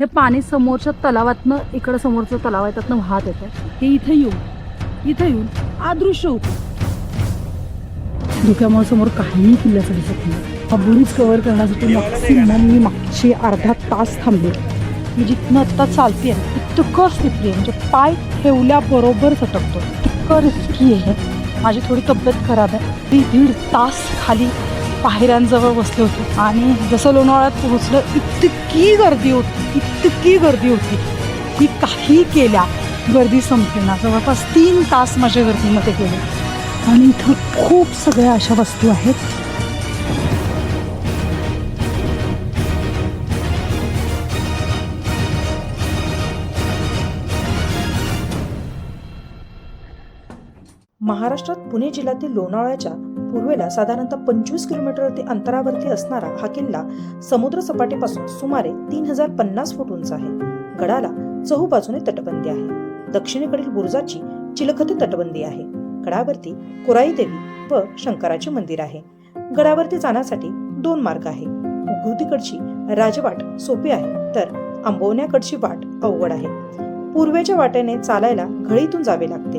हे पाणी समोरच्या तलावातनं इकडं समोरचं तलाव आहे त्यातनं वाहत येतं. हे इथे येऊन इथे येऊन अदृश्य होतं. धुक्यामुळे समोर काहीही किल्ल्याचं दिसत नाही. हा बुरीच कव्हर करण्यासाठी मॅक्सिमम मी मागचे अर्धा तास थांबले. मी जिथनं आत्ता चालते आहे इतकं स्लिपरी आहे. म्हणजे पाय ठेवल्याबरोबर सटकतो इतकं रिस्की आहे. माझी थोडी तब्येत खराब आहे. ती दीड तास खाली पायऱ्यांजवळ बसले होते. आणि जसं लोणावळ्यात पोहोचलं इतकी गर्दी होती इतकी गर्दी होती की काही केल्या गर्दी संपली ना जवळपास तीन तास माझ्या गर्दीमध्ये गेले. आणि इथं खूप सगळ्या अशा वस्तू आहेत. महाराष्ट्रात पुणे जिल्ह्यातील लोणावळ्याच्या पूर्वेला साधारणतः पंचवीस किलोमीटरवरती अंतरावरती असणारा हा किल्ला समुद्र सपाटीपासून सुमारे तीन हजार पन्नास फूट उंच आहे. गडाला चहूबाजूने तटबंदी आहे. दक्षिणेकडील बुरुजाची चिलखती तटबंदी आहे. गडावरती कुराई देवी व शंकराचे मंदिर आहे. गडावरती जाण्यासाठी दोन मार्ग आहे. उगवतीकडची राजवाट सोपी आहे तर आंबवण्याकडची वाट अवघड आहे. पूर्वेच्या वाटेने चालायला घळीतून जावे लागते.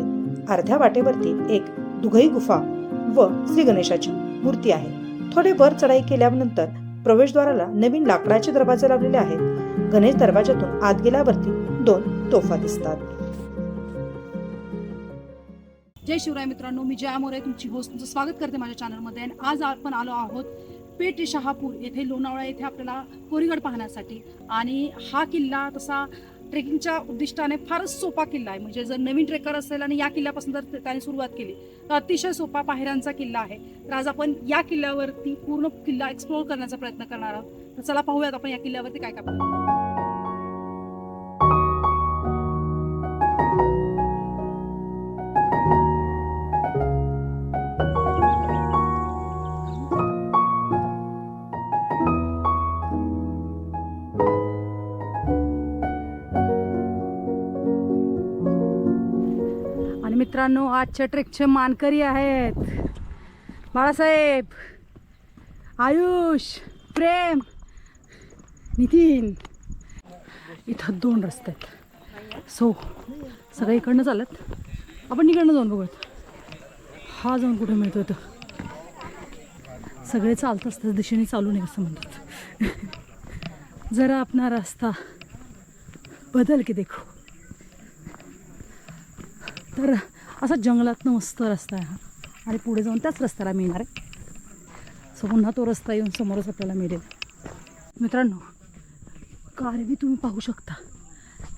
अर्ध्या वाटेवरती एक दुघई गुफा व श्री गणेशाची मूर्ती आहे. थोडे वर चढाई केल्यानंतर प्रवेशद्वाराला नवीन लाकडाचे दरवाजे लावलेले आहेत. गणेश दरवाजातून आत गेल्यावरती दोन तोफा दिसतात. जय शिवराय मित्रांनो मी जया मोरे तुमची होस्ट तुमचं स्वागत करते माझ्या चॅनलमध्ये आणि आज आपण आलो आहोत पेठ शहापूर येथे लोणावळा येथे आपल्याला कोरीगड पाहण्यासाठी. आणि हा किल्ला तसा ट्रेकिंगच्या उद्दिष्टाने फारच सोपा किल्ला आहे. म्हणजे जर नवीन ट्रेकर असेल आणि या किल्ल्यापासून जर त्याने सुरुवात केली तर अतिशय सोपा पायऱ्यांचा किल्ला आहे. तर आज आपण या किल्ल्यावरती पूर्ण किल्ला एक्सप्लोअर करण्याचा प्रयत्न करणार आहोत. तर चला पाहूयात आपण या किल्ल्यावरती काय काय मित्रांनो आजच्या ट्रेकचे मानकरी आहेत. बाळासाहेब आयुष प्रेम नितीन. इथं दोन रस्ते आहेत. सो सगळे इकडनं चालत आपण इकडनं जाऊन बघूयात. हा जाऊन कुठे मिळतो तर सगळे चालत असतात दिशेने चालू नये असं म्हणतात. जरा आपला रस्ता बदल की देखो. तर असा जंगलातनं मस्त रस्ता आहे हा. आणि पुढे जाऊन त्याच रस्त्याला मिळणार आहे. सो पुन्हा तो रस्ता येऊन समोरच आपल्याला मिळेल. मित्रांनो कारवी तुम्ही पाहू शकता.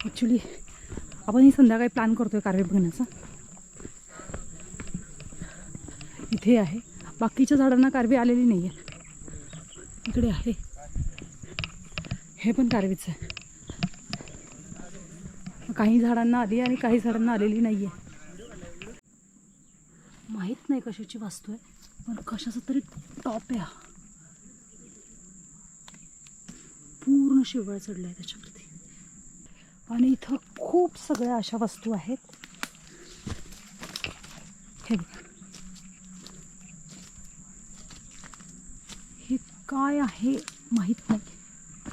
ॲक्च्युली आपण ही संध्याकाळी प्लॅन करतो आहे कारवी बघण्याचा. इथे आहे. बाकीच्या झाडांना कारवी आलेली नाही आहे इकडे आहे. हे पण कारवीचं आहे. काही झाडांना आली आणि काही झाडांना आलेली नाही आहे कशाची वास्तू आहे? पण कशाचा तरी टॉप आहे हा. पूर्ण शिवळ चढलं आहे त्याच्यावरती. आणि इथं खूप सगळ्या अशा वस्तू आहेत. हे बघा. हे काय आहे माहीत नाही.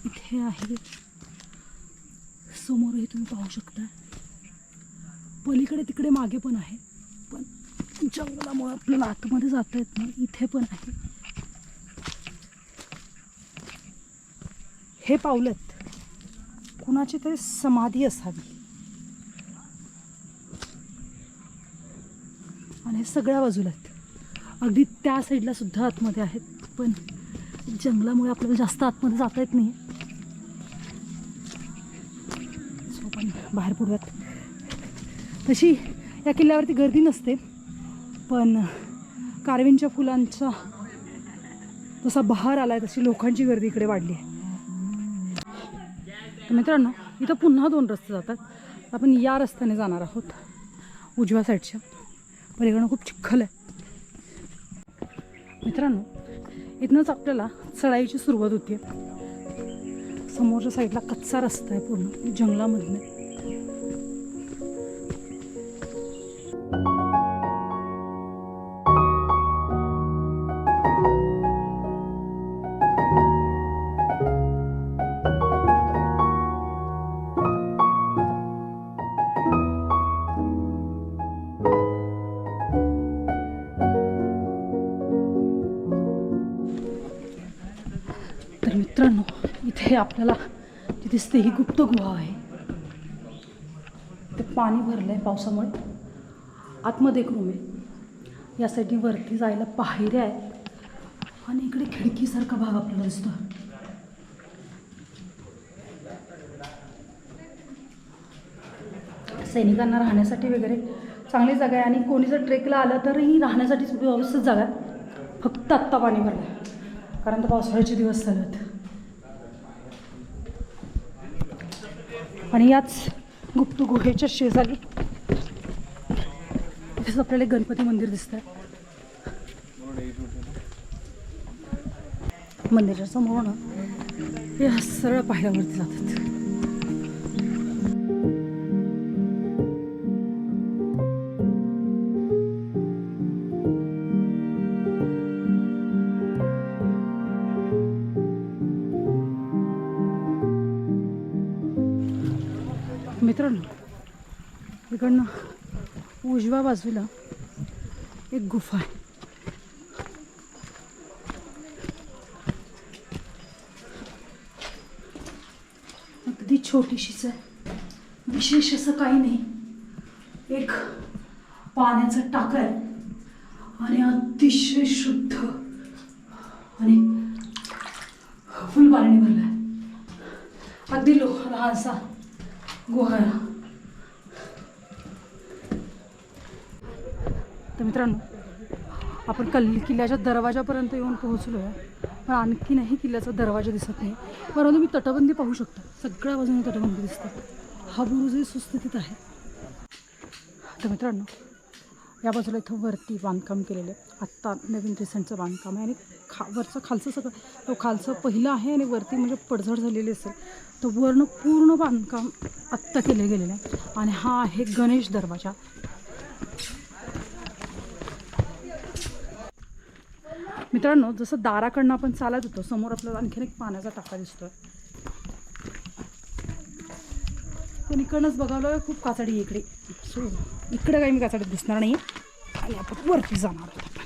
इथे आहे. समोरही तुम्ही पाहू शकता. पलीकडे तिकडे मागे पण आहे. जंगलामुळे आपल्याला आतमध्ये जाता येत नाही. इथे पण आहे. हे पावलत कुणाची तरी समाधी असावी. आणि हे सगळ्या बाजूला आहेत अगदी त्या साईडला सुद्धा आतमध्ये आहेत. पण जंगलामुळे आपल्याला जास्त आतमध्ये जाता येत नाही. सो पण बाहेर पडूयात. तशी या किल्ल्यावरती गर्दी नसते. पण कारवींच्या फुलांचा जसा बहार आला आहे तशी लोकांची गर्दी इकडे वाढली आहे. तर मित्रांनो इथं पुन्हा दोन रस्ते जातात. आपण या रस्त्याने जाणार आहोत उजव्या साईडच्या. पलीकडनं खूप चिखल आहे. मित्रांनो इथनंच आपल्याला चढाईची सुरुवात होती समोरच्या साईडला कच्चा रस्ता आहे पूर्ण जंगलामधनं. तर मित्रांनो इथे आपल्याला जी दिसते ही गुप्त गुहा आहे ते पाणी भरलं आहे पावसामुळे. आतमध्ये एक रूम आहे. वरती जायला पायऱ्या आहेत. खिडकीसारखा भाग आपल्याला दिसतो. सैनिकांना राहण्यासाठी वगैरे चांगली जागा आहे आणि कोणी जर ट्रेकला आलं तरीही राहण्यासाठी व्यवस्थित जागा आहे. फक्त आत्ता पाणी भरलं आहे कारण तर पावसाळ्याचे दिवस चालत आणि याच गुप्त गुहेच्या शेजारी तसंच आपल्याला एक गणपती मंदिर दिसतंय. मंदिराच्या समोर ना हे सरळ पायऱ्यावरती जातात. मित्रांनो इकडनं उजव्या बाजूला एक गुफा आहे अगदी छोटीशीच. आहे विशेष असं काही नाही. एक पाण्याचं टाका आहे. आणि अतिशय शुद्ध. आणि फुल पाणी भरलं आहे अगदी लो लहानसा गुहा तर मित्रांनो आपण कल किल्ल्याच्या दरवाजापर्यंत येऊन पोहोचलो आहे पण आणखीनही किल्ल्याचा दरवाजा दिसत नाही. परंतु मी तटबंदी पाहू शकतो. सगळ्या बाजूने तटबंदी दिसते हा बुरुजही सुस्थितीत आहे. तर मित्रांनो या बाजूला इथं वरती बांधकाम केलेलं आहे. आत्ता नवीन रिसेंटचं बांधकाम आहे आणि खा वरचं खालचं सगळं तो खालचं पहिलं आहे आणि वरती म्हणजे पडझड झालेली असेल तर वरनं पूर्ण बांधकाम आत्ता केलं गेलेलं आहे. आणि हा आहे गणेश दरवाजा. मित्रांनो जसं दाराकडनं आपण चालत होतो समोर आपल्याला आणखीन एक पाण्याचा टाका दिसतोय. पण इकडनंच बघावलं खूप काचाडी इकडे. सो इकडे काही मी काचाडीत दिसणार नाही आणि आपण वरती जाणार आहोत आपण.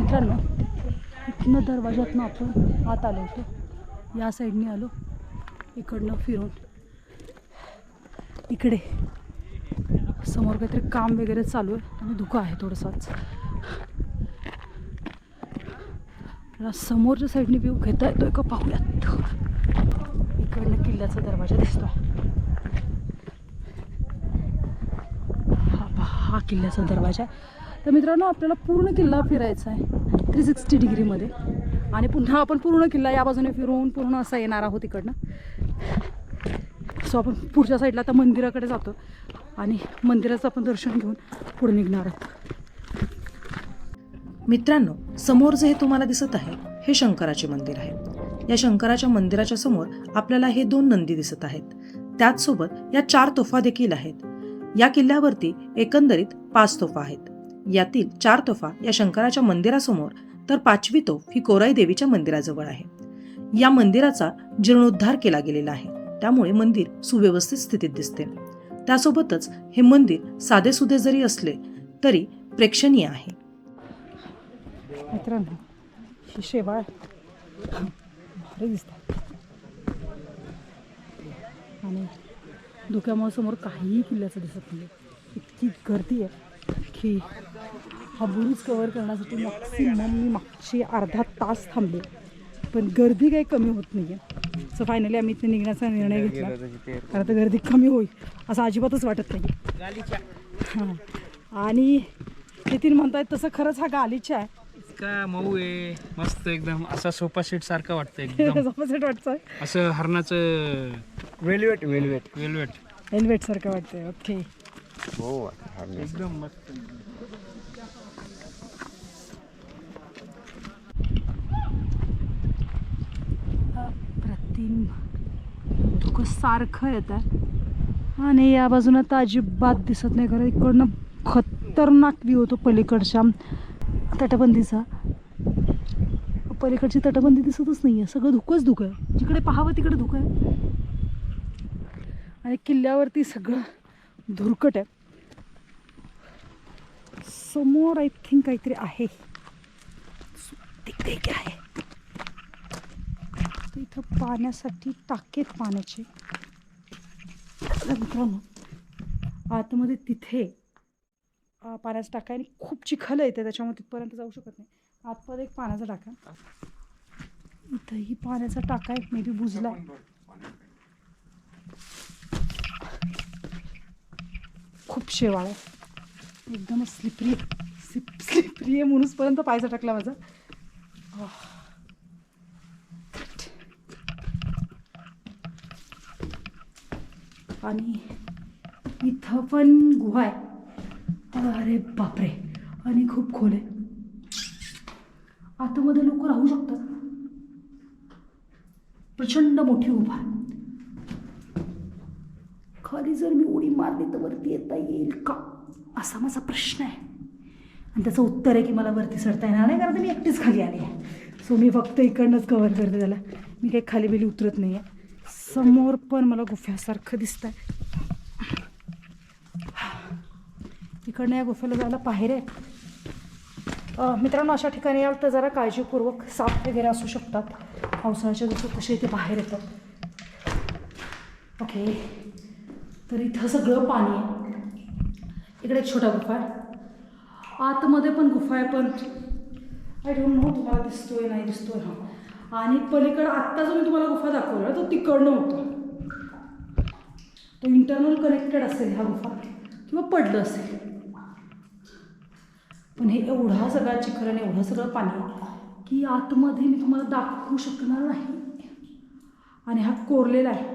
मित्रांनो इथनं दरवाज्यातनं आपण आत आलो होतो. या साईडने आलो. इकडनं फिरून. इकडे. समोर काहीतरी काम वगैरे चालू आहे. आणि धुकं आहे थोडंसंच आपल्याला समोरच्या साईडने व्ह्यू घेता येतोय का पाहुयात. इकडनं किल्ल्याचा दरवाजा दिसतो हा पहा, हा किल्ल्याचा दरवाजा. आहे तर मित्रांनो आपल्याला पूर्ण किल्ला फिरायचा आहे. थ्री सिक्स्टी डिग्रीमध्ये. आणि पुन्हा आपण पूर्ण किल्ला या बाजूने फिरून पूर्ण असा येणार आहोत इकडनं. सो आपण पुढच्या साईडला आता मंदिराकडे जातो आणि मंदिराचं आपण दर्शन घेऊन पुढे निघणार आहोत. मित्रांनो समोर जे हे तुम्हाला दिसत आहे हे शंकराचे मंदिर आहे. या शंकराच्या मंदिराच्या समोर आपल्याला हे दोन नंदी दिसत आहेत. त्याचसोबत या चार तोफा देखील आहेत. या किल्ल्यावरती एकंदरीत पाच तोफा आहेत. यातील चार तोफा या शंकराच्या मंदिरासमोर तर पाचवी तोफ ही कोराई देवीच्या मंदिराजवळ आहे. या मंदिराचा जीर्णोद्धार केला गेलेला आहे. त्यामुळे मंदिर सुव्यवस्थित स्थितीत दिसते. त्यासोबतच हे मंदिर साधेसुधे जरी असले तरी प्रेक्षणीय आहे. मित्रांनो ही शेवाळ. भारी दिसतात आणि धुक्यामुळे समोर काहीही किल्ल्याचं दिसत नाही इतकी गर्दी आहे की हा बुरुज कवर करण्यासाठी मॅक्सिमम मी मागची अर्धा तास थांबले. पण गर्दी काही कमी होत नाही आहे सो फायनली आम्ही इथे निघण्याचा निर्णय घेतला. कारण आता गर्दी कमी होईल असं अजिबातच वाटत नाही. हां. आणि नितीन म्हणतायत तसं खरंच हा गालीचा आहे. इतका मऊ आहे? मस्त एकदम असा सोफा सेट सारखा वाटतं एकदम. ऑपोजिट वाटतंय? असं हरणाचं वेलवेट वेलवेट वेलवेट हेल्मेट सारखं वाटतंय ओके एकदम मस्त. प्रतिम. धुकं सारखं येत आहे आणि या बाजूनं तर अजिबात दिसत नाही खरं इकडनं खतरनाक व्ह्यू होतो पलीकडच्या. तटबंदीचा. पलीकडची तटबंदी दिसतच नाही आहे सगळं धुकंच धुकं आहे. जिकडे पाहावं तिकडे धुकं आहे. आणि किल्ल्यावरती सगळं धुरकट आहे. समोर आय थिंक काहीतरी आहे. तिकडे काय आहे. तर इथं पाण्यासाठी टाकेत पाण्याचे. मित्रांनो आतमध्ये तिथे पाण्याचा टाका आहे आणि खूप चिखल येते त्याच्यामुळे तिथपर्यंत जाऊ शकत नाही. आतपर्यंत एक पाण्याचा टाका. इथंही पाण्याचा टाका आहे मे बी बुजला. खूप शेवाळ आहे. एकदमच स्लिपरी स्लिप स्लिपरी आहे म्हणूनचपर्यंत पायचा टाकला माझा. आणि इथं पण गुहा आहे. अरे बापरे. आणि खूप खोल आहे. आतमध्ये लोक राहू शकतात. प्रचंड मोठी उभा खाली जर मी उडी मारली तर वरती येता येईल का? असा माझा प्रश्न आहे. आणि त्याचं उत्तर आहे की मला वरती चढता येणार नाही कारण मी एकटीच खाली आली आहे. सो मी फक्त इकडनंच कवर करते त्याला. मी काही खाली बिली उतरत नाही आहे समोर पण मला गुफ्यासारखं दिसत आहे इकडनं या गुफेला जायला पायऱ्या आहे मित्रांनो अशा ठिकाणी याल तर जरा काळजीपूर्वक साप वगैरे असू शकतात. पावसाळ्याच्या दिवसात कसे इथे बाहेर येतात. ओके. तर इथं सगळं पाणी आहे. इकडे एक छोटा गुफा आहे. आतमध्ये पण गुफा आहे पण आय डोंट नो तुम्हाला दिसतोय नाही दिसतोय हा. आणि पलीकडं आत्ता जो मी तुम्हाला गुफा दाखवला तो तिकडनं होता. तो इंटरनल कनेक्टेड असेल ह्या गुफा. किंवा पडलं असेल. पण हे एवढा सगळा चिखल आणि एवढं सगळं पाणी की आतमध्ये मी तुम्हाला दाखवू शकणार नाही. आणि हा कोरलेला आहे.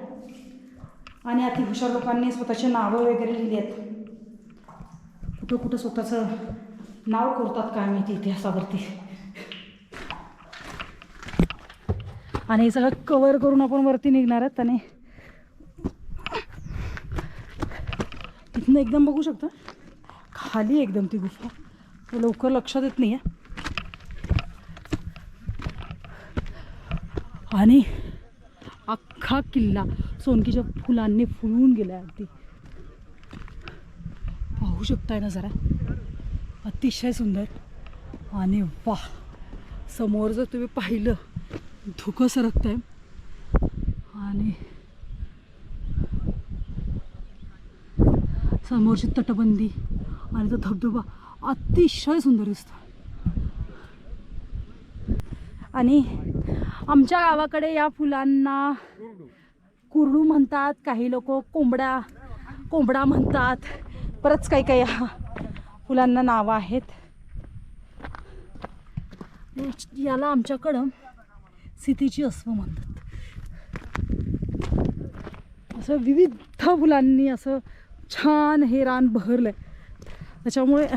आणि अति हुशार लोकांनी स्वतःची नावं वगैरे लिहिली आहेत कुठं कुठं स्वतःचं नाव कोरतात काय माहिती इतिहासावरती. आणि हे सगळं कवर करून आपण वरती निघणार आहेत आणि तिथनं एकदम बघू शकता? खाली एकदम ती गुफा. लवकर लक्षात येत नाही आहे आणि अख्खा किल्ला सोनकीच्या फुलांनी फुलून गेला अगदी. पाहू शकताय ना जरा? अतिशय सुंदर. आणि वा समोर जर तुम्ही पाहिलं धुकं सरकत आहे आणि समोरची तटबंदी आणि तो धबधबा अतिशय सुंदर दिसतो. आणि आमच्या गावाकडे या फुलांना कुरडू म्हणतात काही लोक कोंबड्या कोंबडा म्हणतात परत काही काही या फुलांना नावं आहेत. याला आमच्याकडं सितीची अस्व म्हणतात. असं विविध फुलांनी असं छान हे रान बहरलं आहे त्याच्यामुळे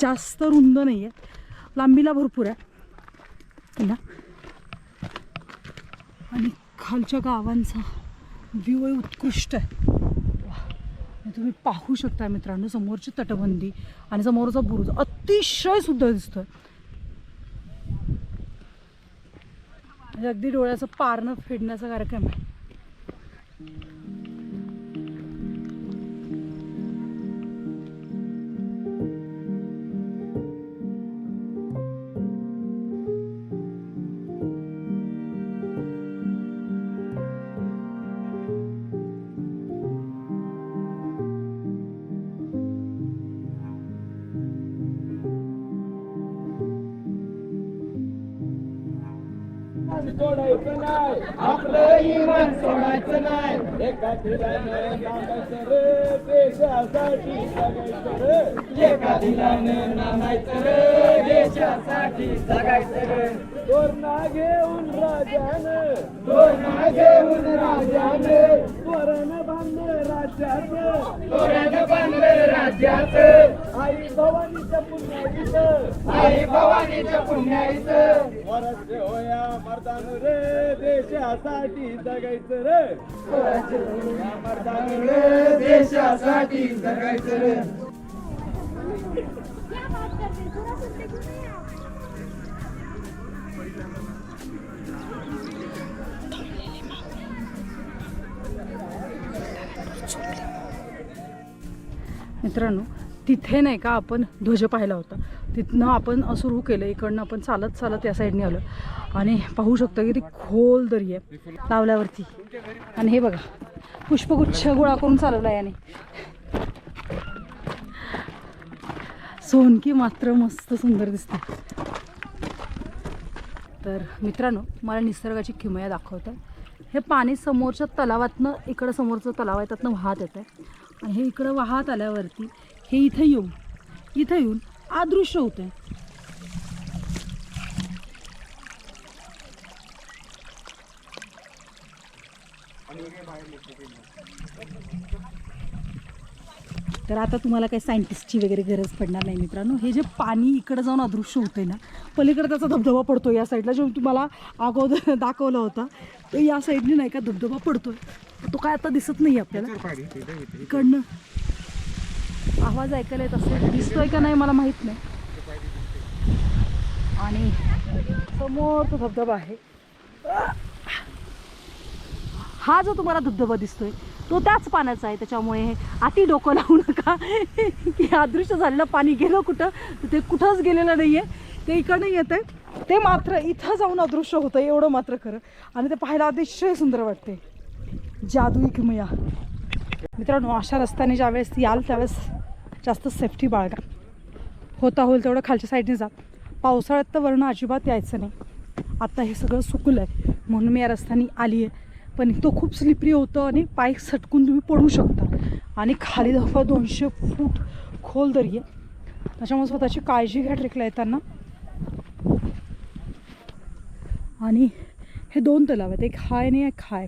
जास्त रुंद नाही आहे लांबीला भरपूर आहे. ना आणि खालच्या गावांचा व्ह्यू आहे उत्कृष्ट आहे. तुम्ही पाहू शकता मित्रांनो समोरची तटबंदी आणि समोरचा बुरुज. अतिशय सुंदर दिसतोय. म्हणजे अगदी डोळ्याचं पारणं फेडण्याचा कार्यक्रम आहे. सोडायचं नाही. आपलं इमान सोडायचं नाही. एका दिलानं नामायचं रे देशासाठी जगायचं रे. एका दिलानं नामायचं रे देशासाठी जगायचं रे. तोरणा घेऊन राजानं तोरणा घेऊन राजानं तोरण बांधलं राज्याचं. तोरण बांधलं राज्याचं. आई भवानीच्या पुण्याईचं आई भवानीच्या पुण्याईचं वरच होया मर्दान रे देशासाठी जगायचं रे वरच होया मर्दान रे देशासाठी जगायचं रे मित्रांनो तिथे नाही का आपण ध्वज पाहिला होता. तिथनं आपण सुरू केलं इकडनं आपण चालत चालत या साईडने आलो. आणि पाहू शकतो की ती खोल दरी आहे लावल्यावरती. आणि हे बघा पुष्पगुच्छ गोळा करून चालवला याने. सोनकी मात्र मस्त सुंदर दिसते. तर मित्रांनो मला निसर्गाची किमया दाखवत. आहे हे पाणी समोरच्या तलावातनं इकडं समोरचं तलाव आहे त्यातनं वाहत येतं आहे आणि हे इकडं वाहत आल्यावरती हे इथं येऊन इथं येऊन अदृश्य होतं आहे तर आता तुम्हाला काही सायंटिस्टची वगैरे गरज पडणार नाही मित्रांनो. हे जे पाणी इकडं जाऊन अदृश्य होतं ना पलीकडे त्याचा धबधबा पडतो या साईडला जो तुम्हाला अगोदर दाखवला होता तर या साईडने नाही का धबधबा पडतोय. तो काय आता दिसत नाही आपल्याला. इकडनं. आवाज ऐकायला येत असेल. दिसतोय का नाही मला माहीत नाही. आणि समोर तो धबधबा आहे. हा जो तुम्हाला धबधबा दिसतोय तो त्याच पाण्याचा आहे. त्याच्यामुळे अति डोकं लावू नका. की अदृश्य झालेलं पाणी गेलं कुठं? तर ते कुठंच गेलेलं नाही आहे ते इकडनं येतं आहे ते मात्र इथं जाऊन अदृश्य होतं एवढं मात्र खरं. आणि ते पाहायला अतिशय सुंदर वाटते जादुई किमया. मित्रांनो अशा रस्त्याने ज्यावेळेस याल त्यावेळेस जास्त सेफ्टी बाळगा. होता होईल तेवढं खालच्या साईडने जा. पावसाळ्यात तर वर्ण अजिबात यायचं नाही. आता हे सगळं सुकलं आहे म्हणून मी या रस्त्याने आली आहे पण तो खूप स्लिपरी होतं आणि पाय सटकून तुम्ही पडू शकता. आणि खाली दफा दोनशे फूट खोल दरी आहे. त्याच्यामुळे स्वतःची काळजी घ्या ट्रेकला येताना. आणि हे दोन तलाव आहेत. एक हाय आणि एक हाय.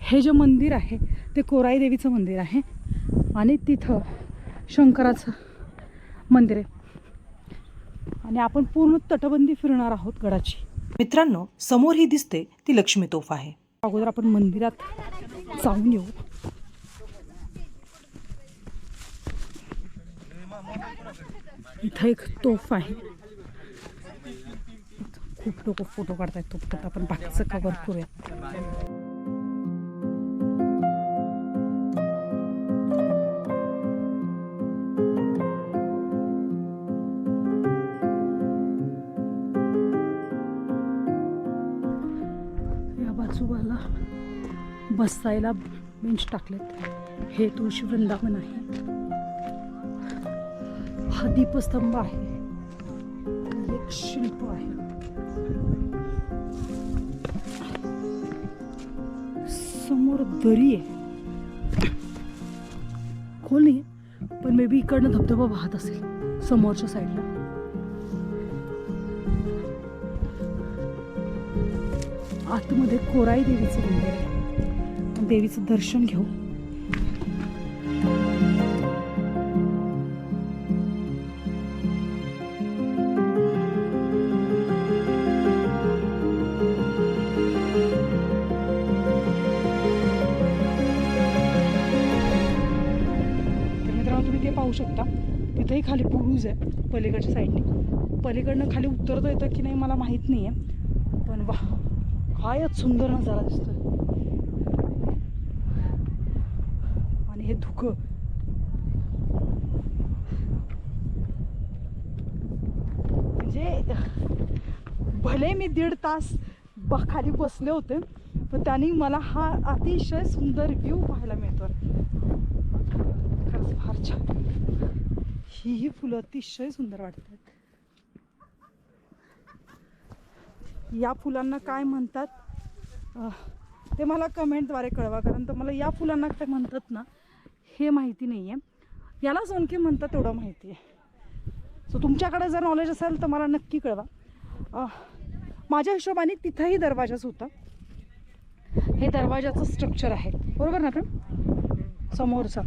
हे जे मंदिर आहे ते कोराई देवीचं मंदिर आहे आणि तिथं शंकराचं मंदिर आहे. आणि आपण पूर्ण तटबंदी फिरणार आहोत गडाची. मित्रांनो समोर ही दिसते ती लक्ष्मी तोफ आहे. अगोदर आपण मंदिरात जाऊन येऊ. इथं एक तोफ आहे. खूप लोक फोटो काढतायत तोफतात आपण बाकीचं कवर करूया. बसायला बेंच टाकलेत. हे तुळशी वृंदावन आहे. हा दीपस्तंभ आहे. एक शिल्प आहे. समोर दरी आहे. खोल नाही पण मे बी इकडनं धबधबा वाहत असेल. समोरच्या साईडला आतमध्ये कोराई देवीचं मंदिर आहे. देवीचं दर्शन घेऊ. तर मित्रांनो तुम्ही ते पाहू शकता. तिथेही खाली बुरुज आहे पलीकडच्या साईडने. पलीकडनं खाली उतरता येतं की नाही मला माहीत नाही आहे पण वा कायच सुंदर नजारा दिसतोय आणि हे धुकं. म्हणजे भले मी दीड तास खाली बसले होते पण त्यांनी मला हा अतिशय सुंदर व्ह्यू पाहायला मिळतो. खरंच फार छान. ही ही फुलं अतिशय सुंदर वाटतात. या फुलांना काय म्हणतात? ते मला कमेंटद्वारे कळवा कारण तर मला या फुलांना काय म्हणतात ना हे माहिती नाही आहे याला सोनके म्हणतात तेवढं माहिती आहे सो तुमच्याकडे जर नॉलेज असेल तर मला नक्की कळवा. माझ्या हिशोबाने तिथंही दरवाजाच होता. हे दरवाजाचं स्ट्रक्चर आहे. बरोबर ना मॅडम समोरचा.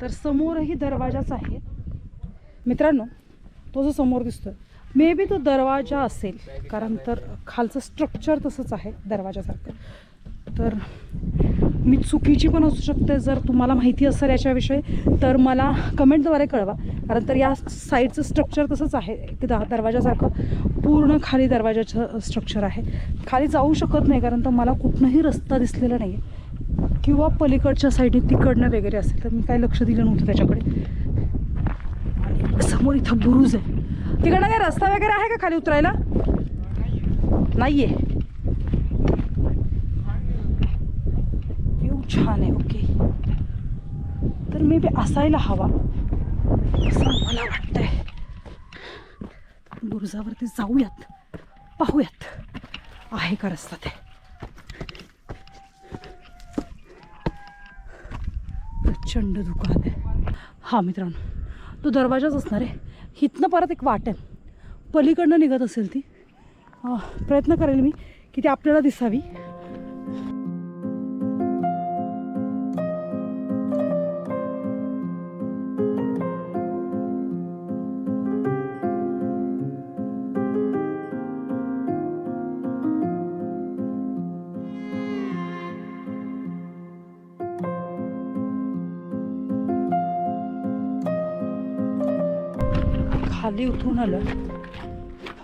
तर समोरही दरवाजाच आहे. मित्रांनो तो जो समोर दिसतोय मे बी तो दरवाजा असेल कारण तर खालचं स्ट्रक्चर तसंच आहे दरवाजासारखं. तर मी चुकीची पण असू शकते जर तुम्हाला माहिती असेल याच्याविषयी तर मला कमेंटद्वारे कळवा. कारण तर या साईडचं स्ट्रक्चर तसंच आहे. की दा दरवाजासारखं पूर्ण खाली दरवाजाचं स्ट्रक्चर आहे. खाली जाऊ शकत नाही कारण तर मला कुठनंही रस्ता दिसलेला नाही आहे किंवा पलीकडच्या साईडने तिकडनं वगैरे असेल तर मी काही लक्ष दिलं नव्हतं त्याच्याकडे. समोर इथं बुरुज आहे. तिकडं काय रस्ता वगैरे आहे का खाली उतरायला? नाही आहे छान आहे ओके. तर मे बी असायला हवा. असं मला वाटतंय. बुरुजावरती जाऊयात. पाहूयात. आहे का रस्ता ते? प्रचंड दुकान आहे. हा मित्रांनो तो दरवाजाच असणार आहे. इथनं परत एक वाट आहे. पलीकडनं निघत असेल ती. प्रयत्न करेल मी की ती आपल्याला दिसावी. कुठून आलं?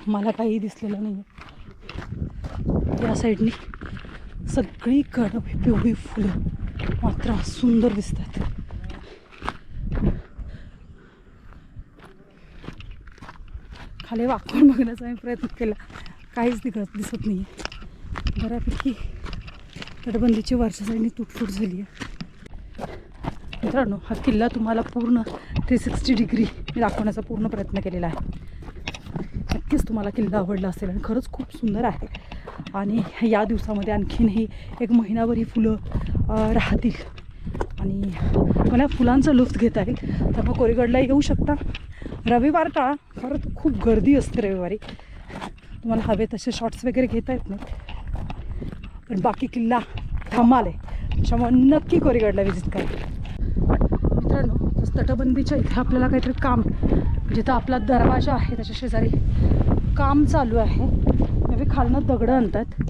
मला काही दिसलेलं नाही या साईडनी सगळीकडं पिवळी फुलं मात्र सुंदर दिसतात. खाली वाकून बघण्याचा मी प्रयत्न केला. काहीच दिसत दिसत नाही आहे बऱ्यापैकी तटबंदीची वरच्या साईडनी तुटफूट झाली आहे मित्रांनो हा किल्ला तुम्हाला पूर्ण थ्री सिक्स्टी डिग्री मी दाखवण्याचा पूर्ण प्रयत्न केलेला आहे. नक्कीच तुम्हाला किल्ला आवडला असेल आणि खरंच खूप सुंदर आहे. आणि या दिवसामध्ये आणखीनही एक महिनाभर ही फुलं राहतील. आणि मला फुलांचा लुफ्त घेता येईल. तर मग कोरीगडला येऊ शकता. रविवार टाळा खरं खूप गर्दी असते रविवारी. तुम्हाला हवे तसे शॉर्ट्स वगैरे घेता येत नाही पण बाकी किल्ला धमाल आहे. त्याच्यामुळे नक्की कोरीगडला व्हिजिट करा. मित्रांनो तटबंदीच्या इथे आपल्याला काहीतरी काम म्हणजे जिथं आपला दरवाजा आहे त्याच्या शेजारी. काम चालू आहे. मे बी खालनं दगडं आणतात.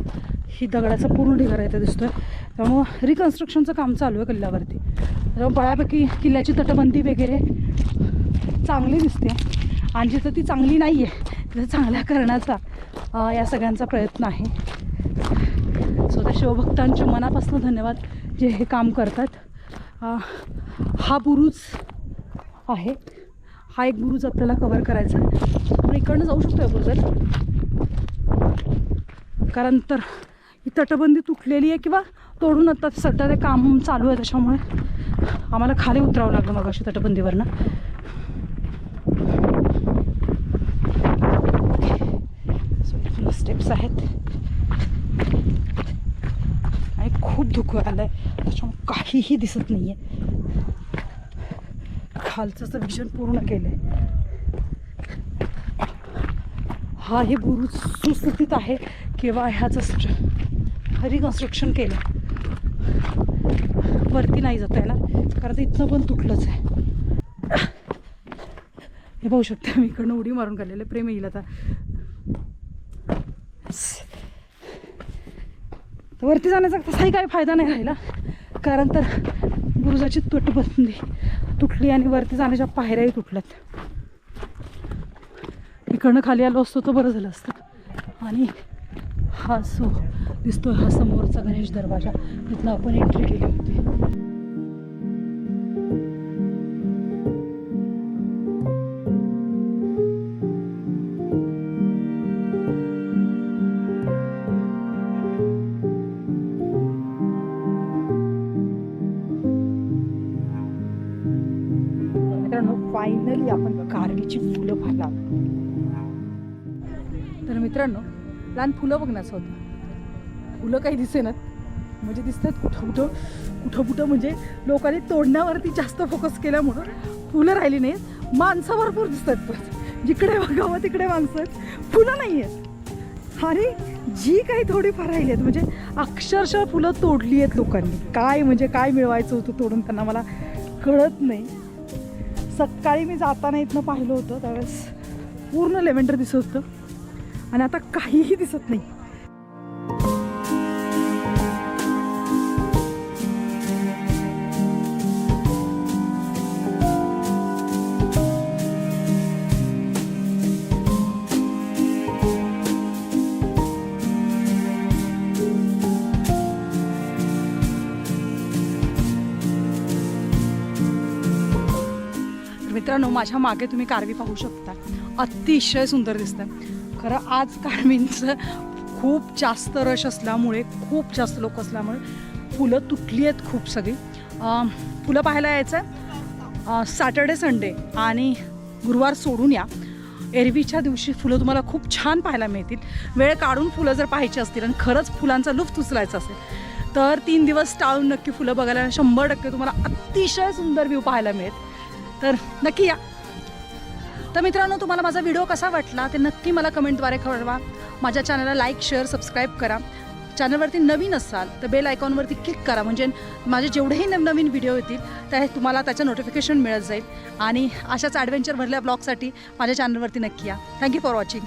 ही दगडाचा पूर्ण ढिगारा दिसतो दिसतोय. त्यामुळं रिकन्स्ट्रक्शनचं काम चालू आहे किल्ल्यावरती. त्यामुळे बऱ्यापैकी किल्ल्याची तटबंदी वगैरे चांगली दिसते. आणि जिथं ती चांगली नाही आहे तिथं चांगल्या करण्याचा या सगळ्यांचा प्रयत्न आहे. सो त्या शिवभक्तांच्या मनापासून धन्यवाद जे हे काम करतात. हा बुरुज आहे. हा एक बुरुज आपल्याला कवर करायचा आहे. आपण इकडनं जाऊ शकतो या बुरुजात कारण तर ही तटबंदी तुटलेली आहे किंवा तोडून आता सध्या ते काम चालू आहे त्याच्यामुळे आम्हाला खाली उतरावं लागलं मग अशी तटबंदीवरनं स्टेप्स आहेत. आणि खूप धुकं आलं आहे त्याच्यामुळे काहीही दिसत नाही आहे खालचं विजन पूर्ण केलं आहे हा हे गुरु सुस्थितीत आहे किंवा ह्याचं रिकन्स्ट्रक्शन केलं वरती नाही जाता येणार कारण ते इथनं पण तुटलंच आहे. हे पाहू शकता मी इकडनं उडी मारून काढलेलं आहे. प्रेम येईल आता. वरती जाण्याचा तसाही काही फायदा नाही राहिला कारण तर बुरुजाची तुटबंदी तुटली आणि वरती जाण्याच्या पायऱ्याही तुटल्यात. इकडनं खाली आलो असतो तर बरं झालं असतं. आणि हा सो दिसतोय हा समोरचा गणेश दरवाजा तिथला आपण एंट्री केली होती. मित्रांनो लहान फुलं बघण्याचं होतं. फुलं काही दिसेनात. म्हणजे दिसतात कुठं कुठं कुठं कुठं म्हणजे लोकांनी तोडण्यावरती जास्त फोकस केल्यामुळं फुलं राहिली नाहीत. माणसं भरपूर दिसतात पण जिकडे बघावं तिकडे माणसं आहेत. फुलं नाही आहेत आणि जी काही थोडीफार राहिली आहेत म्हणजे अक्षरशः फुलं तोडली आहेत लोकांनी. काय म्हणजे काय मिळवायचं होतं तोडून त्यांना मला कळत नाही. सकाळी मी जाताना इथनं पाहिलं होतं त्यावेळेस पूर्ण लेव्हेंडर दिसत होतं. आणि आता काहीही दिसत नाही. मित्रांनो माझ्या मागे तुम्ही कारवी पाहू शकता. अतिशय सुंदर दिसतं खरं आज कारवींचं खूप जास्त रश असल्यामुळे खूप जास्त लोक असल्यामुळे फुलं तुटली आहेत खूप सगळी. फुलं पाहायला यायचं सॅटर्डे संडे आणि गुरुवार सोडून या. एरवीच्या दिवशी फुलं तुम्हाला खूप छान पाहायला मिळतील. वेळ काढून फुलं जर पाहायची असतील आणि खरंच फुलांचा लुफ्त उचलायचा असेल तर तीन दिवस टाळून नक्की फुलं बघायला शंभर टक्के तुम्हाला अतिशय सुंदर व्ह्यू पाहायला मिळेल. तर नक्की या. तर मित्रांनो तुम्हाला माझा व्हिडिओ कसा वाटला ते नक्की मला कमेंटद्वारे कळवा. माझ्या चॅनलला लाईक शेअर सबस्क्राईब करा. चॅनलवरती नवीन असाल तर बेल आयकॉनवरती क्लिक करा. म्हणजे माझे जेवढेही नवनवीन व्हिडिओ येतील त्या तुम्हाला त्याचं नोटिफिकेशन मिळत जाईल. आणि अशाच ॲडव्हेंचर भरल्या ब्लॉगसाठी माझ्या चॅनलवरती नक्की या. Thank you for watching